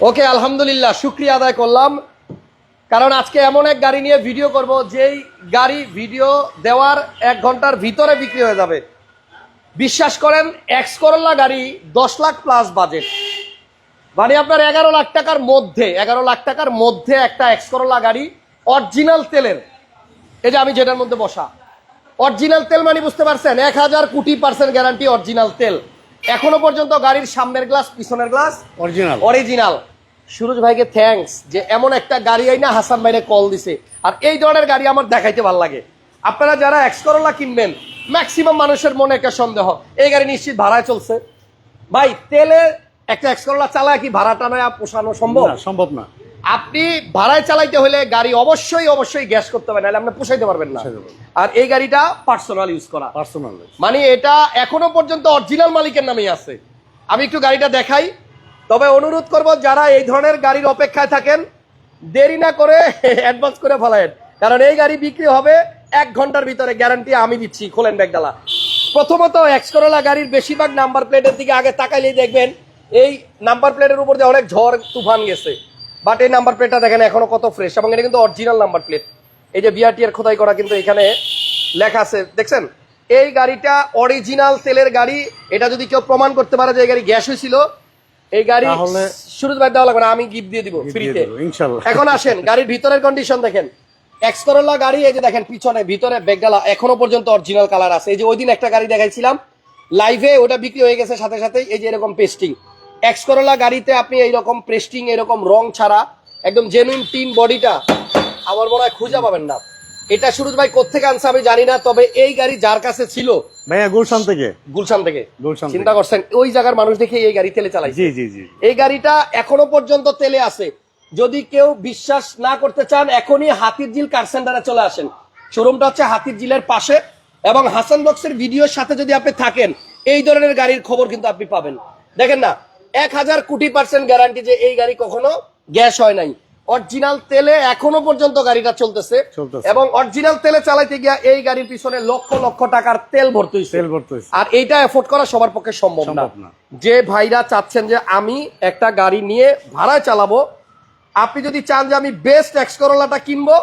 ওকে, আলহামদুলিল্লাহ, শুক্রিয়া আদায় করলাম। কারণ আজকে এমন এক গাড়ি নিয়ে ভিডিও করব, যেই গাড়ি ভিডিও দেওয়ার এক ঘণ্টার ভিতরে বিক্রি হয়ে যাবে। বিশ্বাস করেন, এক্স করোলা গাড়ি দশ লাখ প্লাস বাজেট মানে আপনার এগারো লাখ টাকার মধ্যে, এগারো লাখ টাকার মধ্যে একটা এক্স করোলা গাড়ি অরিজিনাল তেলের। এই যে আমি যেটার মধ্যে বসা। অরিজিনাল তেল মানে বুঝতে পারছেন, এক হাজার কোটি পার্সেন্ট গ্যারান্টি অরিজিনাল তেল। এখনও পর্যন্ত গাড়ির সামনের গ্লাস পিছনের গ্লাস অরিজিনাল অরিজিনাল সুরজ ভাইকে থ্যাঙ্কস যে এমন একটা গাড়ি আইনা হাসান ভাইরে কল দিছে। আর এই ধরনের গাড়ি আমার দেখাইতে ভালো লাগে। আপনারা যারা এক্স করোলা কিনবেন ম্যাক্সিমাম মানুষের মনে একটা সন্দেহ এই গাড়ি নিশ্চিত ভাড়ায় চলছে। ভাই তেলে একটা এক্স করোলা চালায় কি ভাড়াটা নয় পোষানো সম্ভব? না সম্ভব না। আপনি ভাড়ায় চালাইতে হলে গাড়ি অবশ্যই অবশ্যই গ্যাস করতে হবে নাহলে আপনি পোষাইতে পারবেন না। আর এই গাড়িটা পার্সোনাল ইউজ করা। পার্সোনাল মানে এটা এখনও পর্যন্ত অরিজিনাল মালিকের নামেই আছে। আমি একটু গাড়িটা দেখাই। তবে অনুরোধ করব যারা এই ধরনের গাড়ির অপেক্ষায় থাকেন দেরি না করে অ্যাডভান্স করে ফেলায়েন কারণ এই গাড়ি বিক্রি হবে এক ঘণ্টার ভিতরে গ্যারান্টি আমি দিচ্ছি খোলেন ব্যাগডালা। প্রথমত এক্সকরোলা গাড়ির বেশিরভাগ নাম্বার প্লেটের দিকে আগে তাকাইলেই দেখবেন এই নাম্বার প্লেটের উপর দিয়ে অনেক ঝড় তুফান গেছে। বাট এই নাম্বার প্লেটটা দেখেন এখনও কত ফ্রেশ এবং এটা কিন্তু অরিজিনাল নাম্বার প্লেট এই যে বিআরটি এর খোদাই করা কিন্তু এখানে লেখা আছে। দেখছেন? এই গাড়িটা অরিজিনাল তেলের গাড়ি। এটা যদি কেউ প্রমাণ করতে পারে যে এই গাড়ি গ্যাস হয়েছিল এই গাড়ি শুরু ভাই দেওয়া লাগবে না আমি গিফট দিয়ে দিব ফ্রিতে এখন আসেন গাড়ির ভিতরের কন্ডিশন দেখেন। এক্সকরোলা গাড়ি এই যে দেখেন পিছনে ভিতরে বেগডালা এখনও পর্যন্ত অরিজিনাল কালার আছে। এই যে ওই দিন একটা গাড়ি দেখাইছিলাম লাইভে ওটা বিক্রি হয়ে গেছে সাথে সাথে এই যে এরকম পেস্টিং এক্স করোলা গাড়িতে আপনি এইরকম প্রেস্টিং এরকম রং ছাড়া একদম জেনুইন টিন বডিটা আমার মনে হয় খুঁজে পাবেন না। এটা সুরজ ভাই কোথেকে আনছে আমি জানি না তবে এই গাড়ি যার কাছে ছিল ভাইয়া গুলশান থেকে। গুলশান থেকে। গুলশান চিন্তা করছেন ওই জায়গার মানুষ দেখে এই গাড়ি তেলে চালাইছে। জি জি জি এই গাড়িটা এখনও পর্যন্ত তেলে আছে। যদি কেউ বিশ্বাস না করতে চান এখনই হাতির ঝিল কার সেন্টারে চলে আসেন। শোরুমটা হচ্ছে হাতির ঝিলের পাশে এবং হাসান বক্সের ভিডিওর সাথে যদি আপনি থাকেন এই ধরনের গাড়ির খবর কিন্তু আপনি পাবেন। দেখেন না এক হাজার কোটি পার্সেন্ট গ্যারান্টি যে এই গাড়ি কখনো গ্যাস হয় নাই। অরিজিনাল তেলে এখনও পর্যন্ত গাড়িটা চলতেছে। এবং অরিজিনাল তেলে চালাইতে গিয়া এই গাড়ির পিছনে লক্ষ লক্ষ টাকার তেল ভর্তি তেল ভর্তি আর এইটা এফোর্ড করা সবার পক্ষে সম্ভব না। যে ভাইরা চাচ্ছেন যে আমি একটা গাড়ি নিয়ে ভাড়ায় চালাবো আপনি যদি চান যে আমি বেস্ট এক্স করোলাটা কিনবো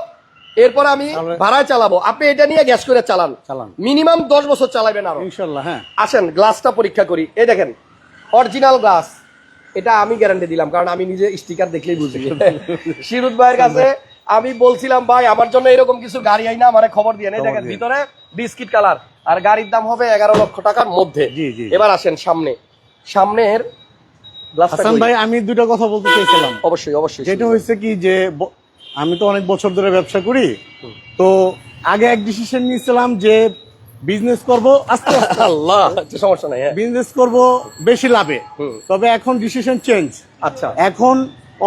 এরপর আমি ভাড়ায় চালাবো। আপনি এটা নিয়ে গ্যাস করে চালান। চালান। মিনিমাম দশ বছর চালাবেন আরও। ইনশাল্লাহ হ্যাঁ। আসেন গ্লাসটা পরীক্ষা করি। এই দেখেন অরিজিনাল গ্লাস এটা আমি গ্যারান্টি দিলাম কারণ আমি নিজে স্টিকার দেখলেই বুঝি। শিরুদ ভাইয়ের কাছে আমি বলছিলাম ভাই আমার জন্য এরকম কিছু গাড়ি আইনা আমার খবর দিয়ে নেই দেখেন ভিতরে বিস্কিট কালার আর গাড়ির দাম হবে এগারো লক্ষ টাকার মধ্যে। জি, জি। এবার আসেন সামনে। সামনের হাসান ভাই আমি দুটো কথা বলতে চাইছিলাম অবশ্যই অবশ্যই যেটা হয়েছে কি যে আমি তো অনেক বছর ধরে ব্যবসা করি তো আগে এক ডিসিশন নিয়েছিলাম যে বিজনেস করব আস্তে আস্তে। আল্লাহ সমস্যা নাই হ্যাঁ। বিজনেস করব বেশি লাভে। তবে এখন ডিসিশন চেঞ্জ আচ্ছা। এখন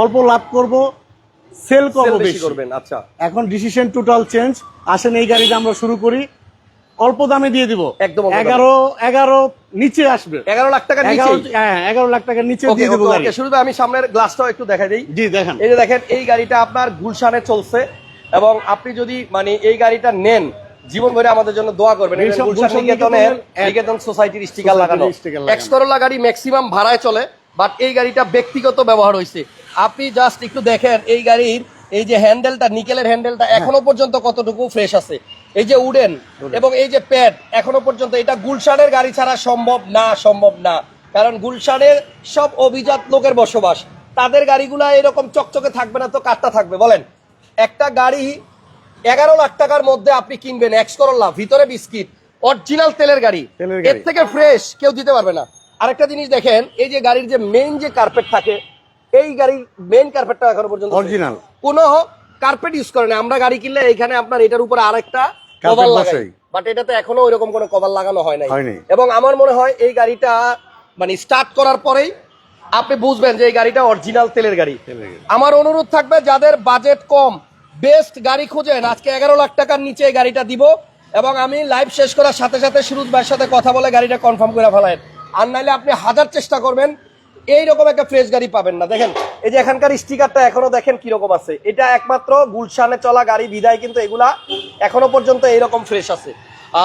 অল্প লাভ করব সেল করব বেশি করবেন আচ্ছা। এখন ডিসিশন টোটাল চেঞ্জ আসেন এই গাড়িটা আমরা শুরু করি। অল্প দামে দিয়ে দিব। একদম এগারো এগারো নিচে আসবে। এগারো লাখ টাকার এগারো নিচে হ্যাঁ এগারো লাখ টাকার নিচে দিয়ে দেবো শুরুতে আমি সামনের গ্লাসটাও একটু দেখাই দিই। জি দেখেন। এই যে দেখেন এই গাড়িটা আপনার গুলশানে চলছে। এবং আপনি যদি মানে এই গাড়িটা নেন জীবন ভরে আমাদের জন্য দোয়া করবেন। নিকেতনের নিকেতন সোসাইটির স্টিকার লাগানো। এক্স করোলা গাড়ি ম্যাক্সিমাম ভাড়ায় চলে বাট এই গাড়িটা ব্যক্তিগত ব্যবহার হয়েছে। আপনি জাস্ট একটু দেখেন এই গাড়ির এই যে হ্যান্ডেলটা নিকেলের হ্যান্ডেলটা এখনও পর্যন্ত কতটুকু ফ্রেশ আছে? এই যে উডেন এবং এই যে প্যাড এখনও পর্যন্ত এটা গুলশানের গাড়ি ছাড়া সম্ভব না সম্ভব না। কারণ গুলশানের সব অভিজাত লোকের বসবাস। তাদের গাড়িগুলা এরকম চকচকে থাকবে না তো কাটটা থাকবে বলেন। একটা গাড়ি এগারো লাখ টাকার মধ্যে আপনি কিনবেন এক্স করল্লা ভিতরে বিস্কিট অরিজিনাল তেলের গাড়ি। এর থেকে ফ্রেশ কেউ দিতে পারবে না। আরেকটা জিনিস দেখেন এই যে গাড়ির যে মেইন যে কার্পেট থাকে এই গাড়ির মেইন কার্পেটটা এখনও পর্যন্ত অরিজিনাল কোনো কার্পেট ইউজ করে না আমরা গাড়ি কিনলে এখানে আপনার এটার উপরে আরেকটা কভার লাগাই। বাট এটাতে এখনও ওইরকম কোনো কভার লাগানো হয় নাই। এবং আমার মনে হয় এই গাড়িটা মানে স্টার্ট করার পরেই আপনি বুঝবেন যে এই গাড়িটা অরিজিনাল তেলের গাড়ি। আমার অনুরোধ থাকবে যাদের বাজেট কম বেস্ট গাড়ি খুঁজেন আজকে এগারো লাখ টাকার নিচে এই গাড়িটা দিব এবং আমি লাইভ শেষ করার সাথে সাথে সুরুজ ভাইয়ের সাথে কথা বলে গাড়িটা কনফার্ম করে ফেলায়েন আর নাইলে আপনি হাজার চেষ্টা করবেন এইরকম একটা ফ্রেশ গাড়ি পাবেন না। দেখেন এই যে এখানকার স্টিকারটা এখনও দেখেন কীরকম আছে। এটা একমাত্র গুলশানে চলা গাড়ি বিদায় কিন্তু এগুলা এখনও পর্যন্ত এইরকম ফ্রেশ আছে।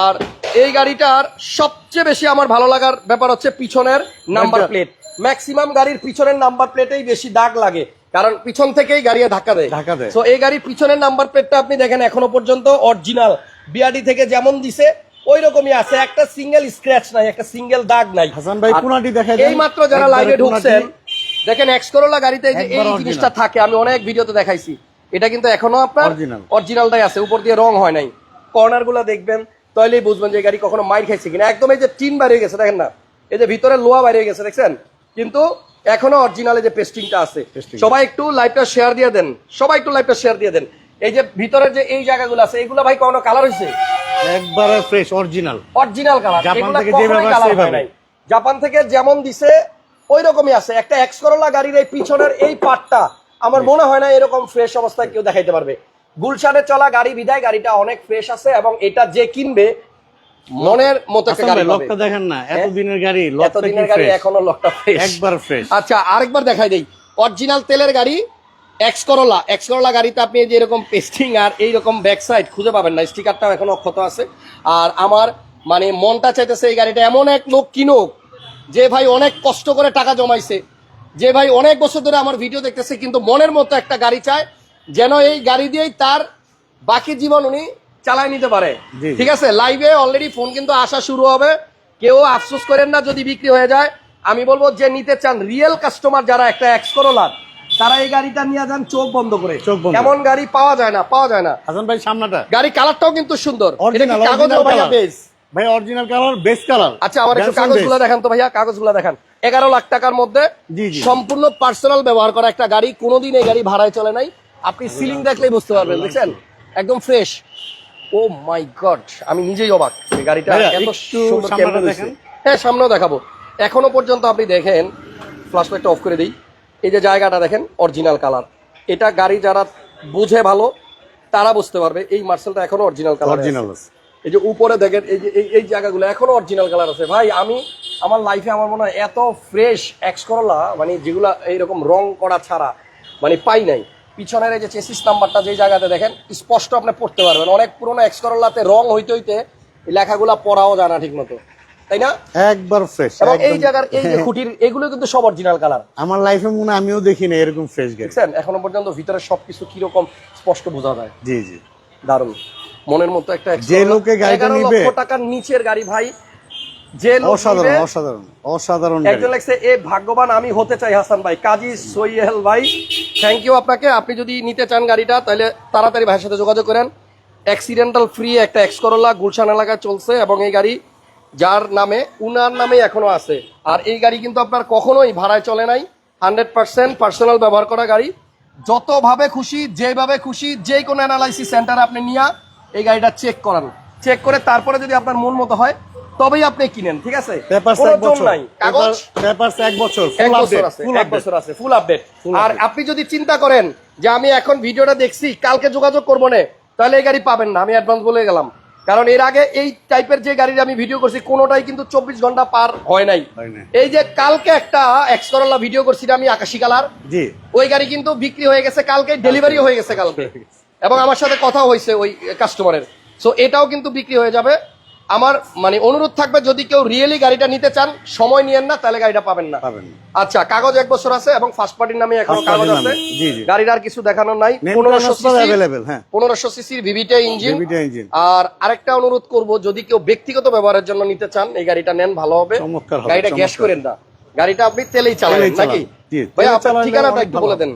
আর এই গাড়িটার সবচেয়ে বেশি আমার ভালো লাগার ব্যাপার হচ্ছে পিছনের নাম্বার প্লেট ম্যাক্সিমাম গাড়ির পিছনের নাম্বার প্লেটেই বেশি দাগ লাগে। কারণ পিছন থেকেই গাড়ি ধাক্কা দেয়। ধাক্কা দেয়। তো এই গাড়ির পিছনের নাম্বার প্লেটটা আপনি দেখেন এখনও পর্যন্ত অরিজিনাল বিআরডি থেকে যেমন দিছে ওই রকমই আছে। একটা সিঙ্গেল স্ক্র্যাচ নাই একটা সিঙ্গেল দাগ নাই। হাসান ভাই, কোনাটি। এই মাত্র যারা লাইভে ঢুকছেন দেখেন এক্সকরোলা গাড়িতে যে এই জিনিসটা থাকে আমি অনেক ভিডিওতে দেখাইছি। এটা কিন্তু এখনও আপনার। অরিজিনালটাই আছে উপর দিয়ে রং হয় নাই। কর্নারগুলা দেখবেন তাহলেই বুঝবেন যে গাড়ি কখনো মাইর খাইছে কিনা। একদম এই যে টিন বাইরে গেছে দেখেন না? এই যে ভিতরে লোয়া বাইরে গেছে দেখছেন? কিন্তু এখনও অরিজিনালে যে পেস্টিংটা আছে সবাই একটু লাইভটা শেয়ার দিয়ে দেন সবাই একটু লাইভটা শেয়ার দিয়ে দেন। এই যে ভিতরে যে এই জায়গাগুলো আছে এগুলো ভাই কোনো কালার হয়েছে? একবারে fresh original original colour Japan থেকে যেভাবে কালার হয়। নাই। জাপান থেকে যেমন দিছে ওই রকমই আছে। একটা এক্স করোলা গাড়ির এই পিছনের এই পার্টটা আমার মনে হয় না এরকম ফ্রেশ অবস্থায় কেউ দেখাইতে পারবে। গুলশানে চলা গাড়ি বিদায় গাড়িটা অনেক ফ্রেশ আছে এবং এটা যে কিনবে মনের মতো গাড়ি লকটা দেখেন না এতদিনের গাড়ি এতদিনের গাড়ি এখনও লকটা ফ্রেশ একবার ফ্রেশ আচ্ছা আরেকবার দেখাই দেই। অরিজিনাল তেলের গাড়ি এক্স করোলা এক্স করোলা গাড়িতে আপনি যে এরকম পেস্টিং আর এইরকম ব্যাক সাইড খুঁজে পাবেন না। স্টিকারটাও এখন অক্ষত আছে। আর আমার মানে মনটা চাইতেছে এই গাড়িটা এমন এক লোক কিনুক যে ভাই অনেক কষ্ট করে টাকা জমাইছে যে ভাই অনেক বছর ধরে আমার ভিডিও দেখতেছে কিন্তু মনের মতো একটা গাড়ি চায় যেন এই গাড়ি দিয়েই তার বাকি জীবন উনি চালায় নিতে পারে। ঠিক আছে? লাইভে অলরেডি ফোন কিন্তু আসা শুরু হবে। কেউ আফসোস করেন না যদি বিক্রি হয়ে যায়। আমি বলব যে নিতে চান রিয়েল কাস্টমার যারা একটা এক্স করোলার তারা এই গাড়িটা নিয়ে যান চোখ বন্ধ করে। চোখ বন্ধ। এমন গাড়ি পাওয়া যায় না পাওয়া যায় না। হাসান ভাই সামনাটা। গাড়ি কালারটাও কিন্তু সুন্দর। বেস ভাই অরিজিনাল কালার বেস্ট কালার আচ্ছা আমার একটু কাগজগুলো দেখান তো ভাইয়া কাগজগুলো দেখান। এগারো লাখ টাকার মধ্যে। সম্পূর্ণ পার্সোনাল ব্যবহার করা একটা গাড়ি। কোনোদিন এই গাড়ি ভাড়ায় চলে নাই। আপনি সিলিং দেখলেই বুঝতে পারবেন দেখছেন? একদম। ফ্রেশ ও মাই গড আমি নিজেই অবাক। এই গাড়িটা এত সুন্দর কেমনে দেখেন। হ্যাঁ সামনেও দেখাবো। এখনও পর্যন্ত আপনি দেখেন ফ্ল্যাশ লাইটটা অফ করে দিই। এই যে জায়গাটা দেখেন অরিজিনাল কালার এটা গাড়ি যারা বুঝে ভালো তারা বুঝতে পারবে এই মার্সেলটা এখনও অরিজিনাল কালার অরিজিনাল এই যে উপরে দেখেন এই যে এই এই জায়গাগুলো এখনও অরিজিনাল কালার আছে। ভাই আমি আমার লাইফে আমার মনে হয় এত ফ্রেশ এক্স করলা মানে যেগুলা এইরকম রং করা ছাড়া মানে পাই নাই। পিছনের এই যে চেসিস নাম্বারটা যে জায়গাতে দেখেন স্পষ্ট আপনি পড়তে পারবেন। অনেক পুরোনো এক্স করলাতে রং হইতে হইতে লেখাগুলা পড়াও জানা ঠিক মতো তাই না? একবার ফ্রেশ এবং এই জায়গার এই যে খুঁটির এগুলো কিন্তু সব অরিজিনাল কালার আমার লাইফে মনে আমিও দেখি না এরকম ফ্রেশ গাড়ি। দেখছেন? এখনও পর্যন্ত ভিতরে সবকিছু স্পষ্ট বোঝা যায়। জি জি। দারুণ। মনের মতো একটা যে লোকে গাড়িটা নিবে- টাকার নিচের গাড়ি ভাই যে অসাধারণ অসাধারণ অসাধারণ একজন লাগছে এ ভাগ্যবান আমি হতে চাই হাসান ভাই। কাজী সৈয়েল ভাই থ্যাংক ইউ আপনাকে। আপনি যদি নিতে চান গাড়িটা তাহলে তাড়াতাড়ি ভাইয়ের সাথে যোগাযোগ করেন। অ্যাক্সিডেন্টাল ফ্রি একটা এক্স করোলা গুলশান এলাকায় চলছে এবং এই গাড়ি যার নামে উনার নামে এখনও আছে। আর এই গাড়ি কিন্তু আপনার কখনোই ভাড়ায় চলে নাই। হান্ড্রেড পার্সেন্ট পার্সোনাল ব্যবহার করা গাড়ি। যতভাবে খুশি যেভাবে খুশি যে কোনো অ্যানালাইসিস সেন্টারে আপনি নিয়ে এই গাড়িটা চেক করান। চেক করে তারপরে যদি আপনার মন মতো হয় তবেই আপনি কিনেন ঠিক আছে? পেপারস কোনো বছর। নাই। কাগজ? পেপারস এক বছর ফুল আপডেট আছে ফুল এক বছর আছে ফুল আপডেট আর আপনি যদি চিন্তা করেন যে আমি এখন ভিডিওটা দেখছি কালকে যোগাযোগ করব না তাহলে এই গাড়ি পাবেন না আমি অ্যাডভান্স বলে গেলাম। কারণ এর আগে এই টাইপের যে গাড়ির আমি ভিডিও করছি কোনোটাই কিন্তু চব্বিশ ঘণ্টা পার হয় নাই। এই যে কালকে একটা এক্সকরলা ভিডিও করছি আমি আকাশি কালার। জি। ওই গাড়ি কিন্তু বিক্রি হয়ে গেছে কালকে ডেলিভারি হয়ে গেছে কালকে। এবং আমার সাথে কথা হয়েছে ওই কাস্টমারের সো এটাও কিন্তু বিক্রি হয়ে যাবে। আমার মানে অনুরোধ থাকবে যদি কেউ রিয়েলি গাড়িটা নিতে চান সময় নিয়েন না তাহলে গাড়িটা পাবেন না। পাবেন আচ্ছা কাগজ এক বছর আছে এবং ফার্স্ট পার্টির নামে এখনও কাগজ আছে। গাড়ির আর কিছু দেখানো নাই। পনেরোশো হ্যাঁ। পনেরোশো সিসির ভিভিটে ইঞ্জিন আর আরেকটা অনুরোধ করব যদি কেউ ব্যক্তিগত ব্যবহারের জন্য নিতে চান এই গাড়িটা নেন ভালো হবে। গাড়িটা গ্যাস করেন না। গাড়িটা আপনি তেলেই চালাবেন নাকি? ভাই আপনার ঠিকানাটা একটু বলে দেন।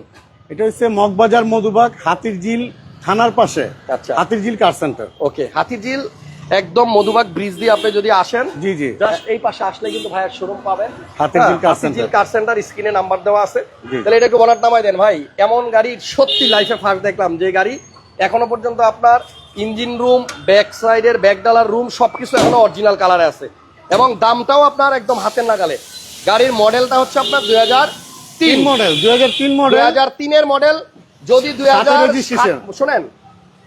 এটা হচ্ছে মগবাজার মধুবাগ হাতির ঝিল থানার পাশে। আচ্ছা। হাতির ঝিল কার সেন্টার ওকে হাতিঝিল একদম মধুবাগ ব্রিজ দিয়ে আপনি যদি আসেন জি জি। জাস্ট এই পাশে আসলে কিন্তু ভাইয়ের শোরুম পাবেন। হাতিঝিল। কার সেন্টার স্ক্রিনে নাম্বার দেওয়া আছে। তাহলে এটা একটু বলার নামাই দেন ভাই এমন গাড়ি সত্যি লাইফে ফার্স্ট দেখলাম যে গাড়ি এখনও পর্যন্ত আপনার ইঞ্জিন রুম ব্যাক সাইডের ব্যাক ডালার রুম সবকিছু এখনও অরিজিনাল কালারে আছে। এবং দামটাও আপনার একদম হাতের নাগালে। গাড়ির মডেলটা হচ্ছে আপনার দুই হাজার তিন। মডেল দুই হাজার তিন দুই মডেল হাজার তিনের মডেল যদি দুই হাজার শোনেন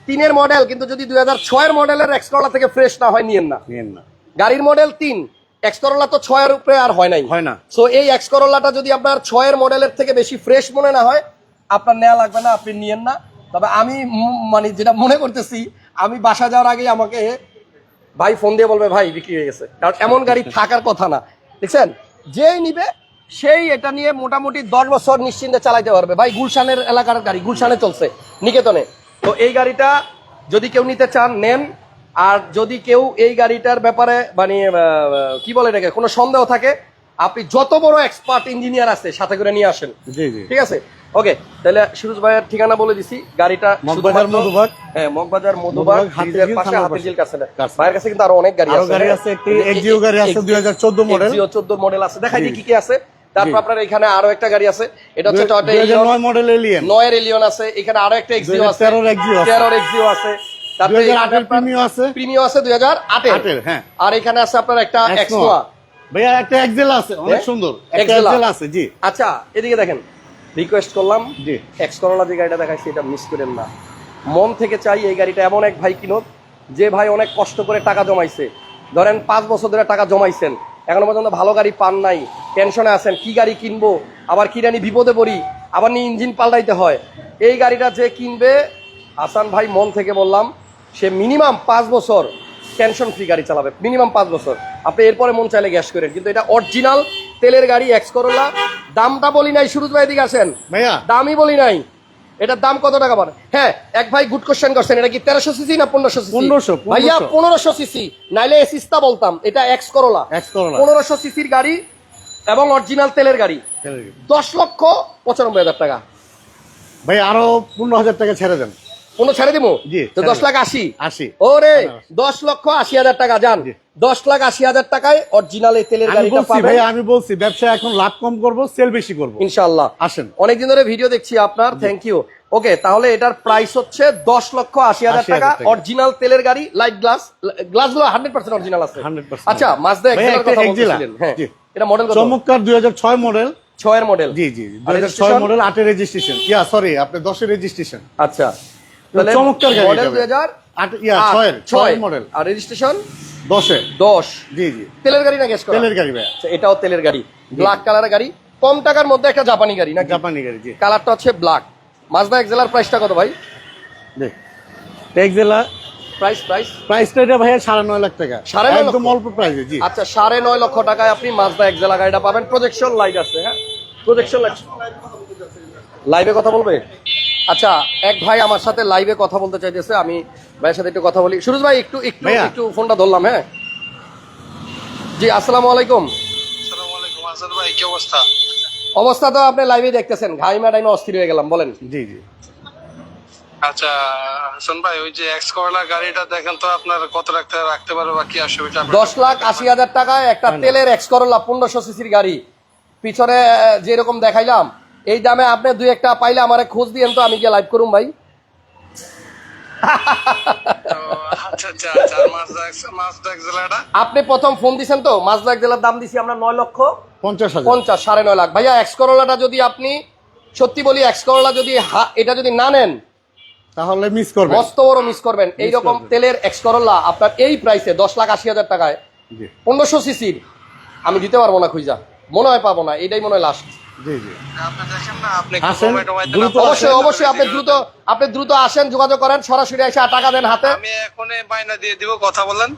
তিনের মডেল কিন্তু যদি দুই হাজার ছয়ের মডেলের এক্সকরলা থেকে ফ্রেশ না হয় নিয়েন না। নিয়েন না। গাড়ির মডেল তিন এক্সকরলা তো ছয়ের উপরে আর হয় নাই। হয় না। সো এই এক্সকরলাটা যদি আপনার ছয়ের মডেলের থেকে বেশি ফ্রেশ মনে না হয় আপনার নেওয়া লাগবে না আপনি নিয়েন না। তবে আমি মানে যেটা মনে করতেছি আমি বাসা যাওয়ার আগে আমাকে ভাই ফোন দিয়ে বলবে ভাই বিক্রি হয়ে গেছে। কারণ এমন গাড়ি থাকার কথা না। দেখছেন? যেই নিবে সেই এটা নিয়ে মোটামুটি দশ বছর নিশ্চিন্তে চালাইতে পারবে। ভাই গুলশানের এলাকার গাড়ি গুলশানে চলছে নিকেতনে। তো এই গাড়িটা যদি কেউ নিতে চান নেন। আর যদি কেউ এই গাড়িটার ব্যাপারে মানে কি বলে এটাকে কোনো সন্দেহ থাকে আপনি যত বড় এক্সপার্ট ইঞ্জিনিয়ার আছে সাথে করে নিয়ে আসেন। ঠিক আছে? ওকে তাহলে সুরজ ভাইয়ের ঠিকানা বলে দিছি। গাড়িটা মগবাজার মধুবাগ। হ্যাঁ মগবাজার মধুবাগ ব্রিজের পাশে থানার হাতিঝিল কাছে। ভাইয়ের কাছে কিন্তু আরও অনেক গাড়ি আরও আছে। গাড়ি? আছে, একটি XGO গাড়ি আছে, 2014 model। XGO 14 মডেল আছে। দেখাই দিই কি কি আছে। তারপর আপনার এখানে আরও একটা গাড়ি আছে। এটা হচ্ছে টয়টা হাজার নয় মডেল এলিয়েন নয়ের এলিয়ন আছে এখানে আরও একটা এক্সিও আছে। 2013 Exio আছে। 13 এক্সিও আছে। দুই হাজার আটের প্রিমিও আছে। প্রিমিয়াম আছে 2008 আটের, হ্যাঁ। আর এখানে আছে আপনার একটা Exnoa। ভাইয়া একটা এক্সেল আছে অনেক? সুন্দর। একটা এক্সেল আছে জি। আচ্ছা এদিকে দেখেন। রিকোয়েস্ট করলাম। জি। এক্স করোলা যে গাড়িটা দেখাইছি এটা মিস করেন না। মন থেকে চাই এই গাড়িটা এমন এক ভাই কিনুক যে ভাই অনেক কষ্ট করে টাকা জমাইছে। ধরেন পাঁচ বছর ধরে টাকা জমাইছেন। এখনও পর্যন্ত ভালো গাড়ি পান নাই। টেনশনে আছেন কি গাড়ি কিনবো? আবার কি জানি বিপদে পড়ি আবার নিয়ে ইঞ্জিন পাল্টাইতে হয়। এই গাড়িটা যে কিনবে হাসান ভাই মন থেকে বললাম সে মিনিমাম পাঁচ বছর টেনশন ফ্রি গাড়ি চালাবে মিনিমাম পাঁচ বছর। আপনি এরপরে মন চাইলে গ্যাস করেন কিন্তু এটা অরিজিনাল তেলের গাড়ি এক্স করোলা দামটা বলি নাই সুরজ ভাই দিকে আসেন। দামই বলি নাই। এটার দাম কত টাকা পারে হ্যাঁ এক ভাই গুড কোশ্চেন করছেন এটা কি তেরোশো সিসি না পনেরোশো সিসি 1500, ভাইয়া পনেরোশো সিসি নাইলে এসিস্তা বলতাম এটা এক্স করোলা এক্স করোলা পনেরোশো সিসির গাড়ি এবং অরিজিনাল তেলের গাড়ি। দশ লক্ষ পঁচানব্বই হাজার টাকা। ভাই আরও পনেরো হাজার টাকা ছেড়ে দেন। কোনো ছেড়ে দিব তো দশ লাখ আশি। আশি। ওরে দশ লক্ষ আশি হাজার টাকা যান। দশ লাখ আশি হাজার টাকায় অরিজিনাল এই তেলের আমি গাড়িটা পাবেন। আমি বলছি ব্যবসা এখন লাভ কম করব সেল বেশি করব। ইনশাল্লাহ আসেন। অনেকদিন ধরে ভিডিও দেখছি আপনার থ্যাংক ইউ ওকে তাহলে এটার প্রাইস হচ্ছে দশ লক্ষ আশি হাজার টাকা। অরিজিনাল তেলের গাড়ি লাইট গ্লাস গ্লাসগুলো হান্ড্রেড পার্সেন্ট অরিজিনাল আছে আচ্ছা বলছিলেন হ্যাঁ এটা মডেল চমৎকার দুই হাজার ছয় মডেল ছয়ের মডেল জি জি দুই হাজার ছয় মডেল আটের রেজিস্ট্রেশন ইয়া সরি আপনার দশের রেজিস্ট্রেশন আচ্ছা। চমৎকার গাড়ি মডেল দুই হাজার আট ইয়া ছয়ের ছয়। মডেল আর রেজিস্ট্রেশন দশে? দশ। জি জি। তেলের গাড়ি না গ্যাস তেলের গাড়ি ভাইয়া আচ্ছা, এটাও তেলের গাড়ি। ব্ল্যাক কালারের গাড়ি। কম টাকার মধ্যে একটা জাপানি গাড়ি নাকি? জাপানি গাড়ি জি। কালারটা হচ্ছে ব্ল্যাক। মাজদা এক্সেলার প্রাইসটা কত ভাই? দেখ টেক্সেলা প্রাইস প্রাইস প্রাইসটা এটা ভাইয়া সাড়ে নয় লাখ টাকা। সাড়ে নয় একদম? অল্প প্রাইসে জি। আচ্ছা সাড়ে নয় লক্ষ টাকায় আপনি মাজদা এক্সেলা গাড়িটা পাবেন। প্রজেকশন লাইট আছে হ্যাঁ? প্রজেকশন লাইট লাইভে কথা বলবে? আচ্ছা এক ভাই আমার সাথে লাইভে কথা বলতে চাইতেছে আমি ভাইয়ের সাথে একটু কথা বলি। সুরজ ভাই একটু একটু একটু ফোনটা ধরলাম হ্যাঁ? জি আসসালামু আলাইকুম। আসসালামু আলাইকুম আসাদ ভাই কি অবস্থা? অবস্থা তো আপনি লাইভে দেখতেছেন। ঘাই ম্যাডাইমে অস্থির হয়ে গেলাম বলেন। জি জি। আচ্ছা হাসান ভাই ওই যে এক্স করলা গাড়িটা দেখেন তো আপনার কত রাখতে রাখতে পারবে বা কি অসুবিধা? দশ লাখ আশি হাজার টাকায় একটা তেলের এক্স করলা পনেরোশো সিসির গাড়ি। পিছনে যেরকম দেখাইলাম এই দামে আপনি দুই একটা পাইলে আমারে খোঁজ দিয়েন তো আমি গিয়ে লাইভ করুম ভাই। আপনি প্রথম ফোন দিছেন তো মাজদা জেলার দাম দিছি আমরা নয় লক্ষ পঞ্চাশ পঞ্চাশ সাড়ে নয় লাখ। ভাইয়া এক্স করলাটা যদি আপনি সত্যি বলি এক্স করলা যদি এটা যদি না নেন তাহলে মিস করবেন। মস্ত বড় মিস করবেন। এইরকম করবেন। তেলের এক্স করলা আপনার এই প্রাইসে দশ লাখ আশি হাজার টাকায় পনেরোশো সিসির আমি দিতে পারব না খুঁজা। মনে হয় পাবো না এটাই মনে হয় লাস্ট জি জি। আপনি দেখেন না আপনি একটু আসেন, কমাই টমাই দেন, দ্রুত আপনার অবশ্যই অবশ্যই আপনি দ্রুত আপনি দ্রুত আসেন যোগাযোগ করেন সরাসরি এসে টাকা দেন হাতে। আমি এখনই বায়না দিয়ে দিব কথা বলেন।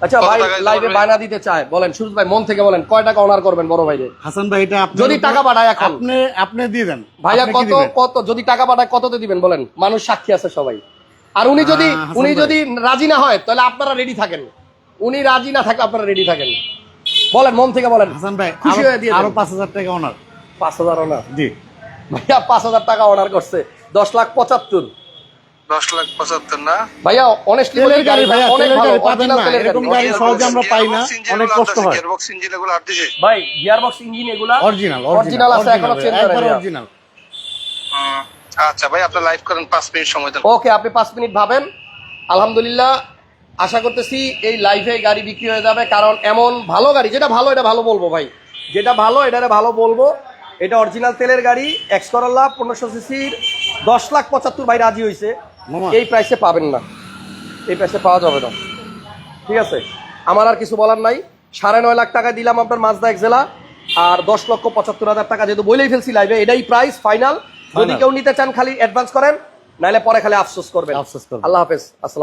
আচ্ছা ভাই লাইভে বায়না দিতে চায় বলেন সুরজ ভাই মন থেকে বলেন কয় টাকা অনার করবেন বড় ভাইরে হাসান ভাই এটা যদি টাকা পাঠায় এখন। আপনি আপনি দিয়ে দেন। ভাইয়া কত দিবেন? কত যদি টাকা পাঠায় কততে দিবেন বলেন? মানুষ সাক্ষী আছে সবাই। আর উনি যদি উনি যদি রাজি না হয় তাহলে আপনারা রেডি থাকেন। উনি রাজি না থাকলে আপনারা রেডি থাকেন। বলেন মন থেকে বলেন। হাসান ভাই খুশি আরো- হয়ে দিয়ে আরও পাঁচ হাজার টাকা ওনার পাঁচ হাজার অনার। জি। ভাইয়া পাঁচ হাজার টাকা অনার করছে। দশ লাখ পঁচাত্তর। দশ লাখ পঁচাত্তর না? ভাইয়া অনেস্টলি তেলের গাড়ি ভাইয়া অনেক তেলের গাড়ি পাবেন না এরকম গাড়ি। সহজে আমরা পাই না অনেক কষ্ট হয়। গিয়ারবক্স ইঞ্জিন এগুলো আটতেছে ভাই গিয়ারবক্স ইঞ্জিন এগুলা অরিজিনাল অরিজিনাল আছে এখনও চেঞ্জ করে একবার অরিজিনাল আচ্ছা ভাই লাইভ করেন পাঁচ মিনিট সময় দেন। ওকে আপনি পাঁচ মিনিট ভাবেন। আলহামদুলিল্লাহ আশা করতেছি এই লাইফে গাড়ি বিক্রি হয়ে যাবে কারণ এমন ভালো গাড়ি যেটা ভালো এটা ভালো বলব ভাই। যেটা ভালো এটারে ভালো বলব। এটা অরিজিনাল তেলের গাড়ি এক্স করল্লা পনেরোশো সিসির দশ লাখ পঁচাত্তর ভাই রাজি হয়েছে এই প্রাইসে পাবেন না। এই প্রাইসে পাওয়া যাবে না। ঠিক আছে? আমার আর কিছু বলার নাই। সাড়ে নয় লাখ টাকা দিলাম আপনার মাজদা জেলা আর দশ লক্ষ পঁচাত্তর হাজার টাকা যেহেতু বলেই ফেলছি লাইভে এটাই প্রাইস ফাইনাল যদি কেউ নিতে চান খালি অ্যাডভান্স করেন নাহলে পরে খালি আফসোস করবেন। আফসোস করবেন। আল্লাহ হাফেজ। আসসালাম